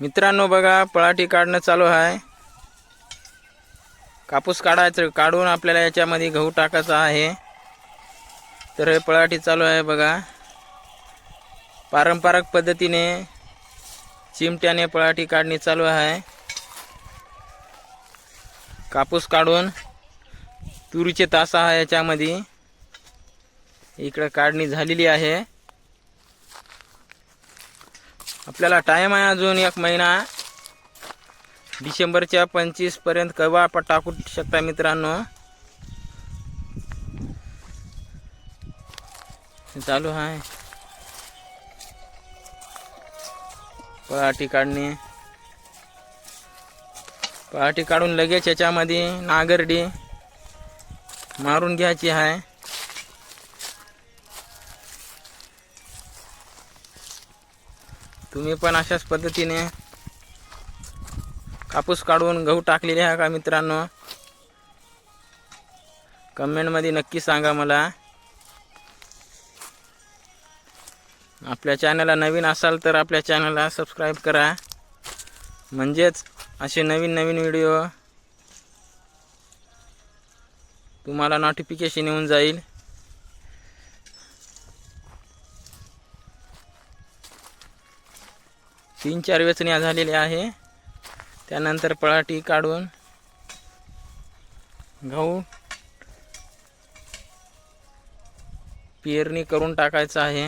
मित्रांनो बघा पळाटी काढणं चालू आहे. कापूस काढायचं काढून आपल्याला याच्यामध्ये गहू टाकायचा आहे. तर हे पळाटी चालू आहे बघा. पारंपरिक पद्धतीने चिमट्याने पळाटी काढणी चालू आहे. कापूस काढून तुरीचे तासा आहे याच्यामध्ये. इकडं काढणी झालेली आहे. आपल्याला टाईम आहे अजून एक महिना. डिसेंबरच्या पंचवीसपर्यंत कवा आपण टाकू शकता मित्रांनो? चालू आहे. पहाटी काढणे. पहाटी काढून लगेच याच्यामध्ये नागरडी मारून घ्यायची आहे. तुम्ही पण अशाच पद्धतीने कापूस काढून गहू टाकलेले आहे का मित्रांनो? कमेंटमध्ये नक्की सांगा मला. आपल्या चॅनलला नवीन असाल तर आपल्या चॅनलला सबस्क्राईब करा. म्हणजेच असे नवीन नवीन व्हिडिओ तुम्हाला नोटिफिकेशन येऊन जाईल. तीन चार वेचण्या झालेल्या आहे. त्यानंतर पळाटी काढून गहू पेरणी करून टाकायचं आहे.